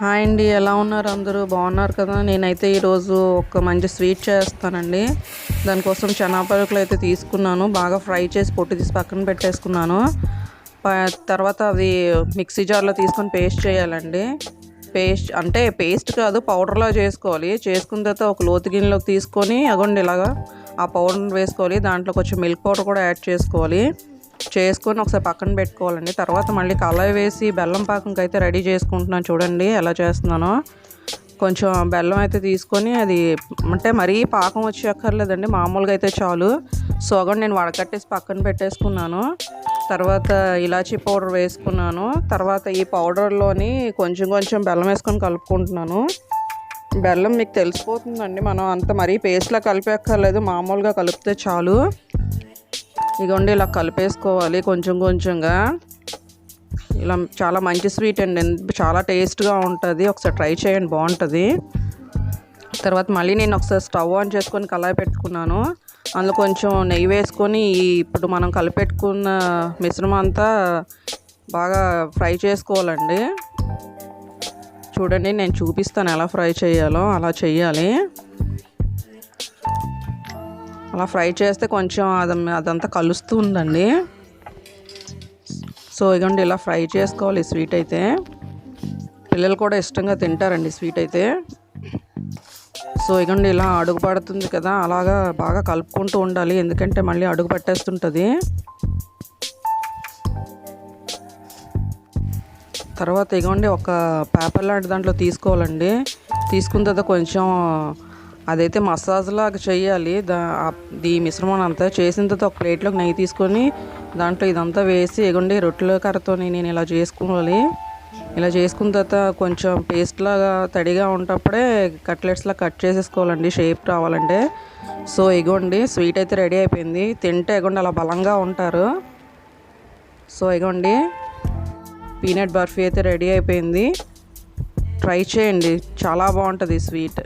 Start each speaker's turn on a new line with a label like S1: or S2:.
S1: Hi అండి ఎలా ఉన్నారు అందరూ? బాగున్నారు కదా? నేనైతే ఈరోజు ఒక మంచి స్వీట్ చేస్తానండి. దానికోసం చెనాపరుకులు అయితే తీసుకున్నాను. బాగా ఫ్రై చేసి పొట్టు తీసి పక్కన పెట్టేసుకున్నాను. ప- తర్వాత అది మిక్సీ జార్లో తీసుకొని పేస్ట్ చేయాలండి. పేస్ట్ అంటే పేస్ట్ కాదు పౌడర్లా చేసుకోవాలి. చేసుకున్న తర్వాత ఒక లోతు గిన్నెలోకి తీసుకొని అగోండి ఇలాగా ఆ పౌడర్ వేసుకోవాలి. దాంట్లో కొంచెం మిల్క్ పౌడర్ కూడా యాడ్ చేసుకోవాలి. చేసుకొని ఒకసారి పక్కన పెట్టుకోవాలండి. తర్వాత మళ్ళీ కళాయి వేసి బెల్లం పాకంకి అయితే రెడీ చేసుకుంటున్నాను. చూడండి ఎలా చేస్తున్నానో. కొంచెం బెల్లం అయితే తీసుకొని అది అంటే మరీ పాకం వచ్చి అక్కర్లేదండి. మామూలుగా అయితే చాలు. సో నేను వడకట్టేసి పక్కన పెట్టేసుకున్నాను. తర్వాత ఇలాచీ పౌడర్ వేసుకున్నాను. తర్వాత ఈ పౌడర్లోని కొంచెం కొంచెం బెల్లం వేసుకొని కలుపుకుంటున్నాను. బెల్లం మీకు తెలిసిపోతుందండి. మనం అంత మరీ పేస్ట్లా కలిపేక్కర్లేదు మామూలుగా కలిపితే చాలు. ఇదిగోండి ఇలా కలిపేసుకోవాలి కొంచెం కొంచెంగా. ఇలా చాలా మంచి స్వీట్ అండి చాలా టేస్ట్గా ఉంటుంది. ఒకసారి ట్రై చేయండి బాగుంటుంది. తర్వాత మళ్ళీ నేను ఒకసారి స్టవ్ ఆన్ చేసుకొని కళాయి పెట్టుకున్నాను. అందులో కొంచెం నెయ్యి వేసుకొని ఇప్పుడు మనం కలిపెట్టుకున్న మిశ్రమం అంతా బాగా ఫ్రై చేసుకోవాలండి. చూడండి నేను చూపిస్తాను ఎలా ఫ్రై చేయాలో అలా చేయాలి. అలా ఫ్రై చేస్తే కొంచెం అది అదంతా కలుస్తూ ఉందండి. సో ఇదిగోండి ఇలా ఫ్రై చేసుకోవాలి ఈ స్వీట్ అయితే. పిల్లలు కూడా ఇష్టంగా తింటారండి స్వీట్ అయితే. సో ఇదిగోండి ఇలా అడుగు పడుతుంది కదా అలాగా బాగా కలుపుకుంటూ ఉండాలి ఎందుకంటే మళ్ళీ అడుగు పట్టేస్తుంటుంది. తర్వాత ఇగోండి ఒక పేపర్ లాంటి దాంట్లో తీసుకోవాలండి. తీసుకున్న తర్వాత కొంచెం అదైతే మసాజ్ లాగా చేయాలి. దా ఆ- ఈ మిశ్రమం అంతా చేసిన తర్వాత ఒక ప్లేట్లోకి నెయ్యి తీసుకొని దాంట్లో ఇదంతా వేసి ఎగుండి రొట్టెల కర్రతో నేను ఇలా చేసుకోవాలి ఇలా చేసుకున్న తర్వాత కొంచెం పేస్ట్ లాగా తడిగా ఉంటప్పుడే కట్లెట్స్లా కట్ చేసేసుకోవాలండి షేప్ రావాలంటే. సో ఇగోండి స్వీట్ అయితే రెడీ అయిపోయింది. తింటే ఇగోండి అలా బలంగా ఉంటారు. సో ఇగోండి పీనట్ బర్ఫీ అయితే రెడీ అయిపోయింది. ట్రై చేయండి చాలా బాగుంటుంది స్వీట్.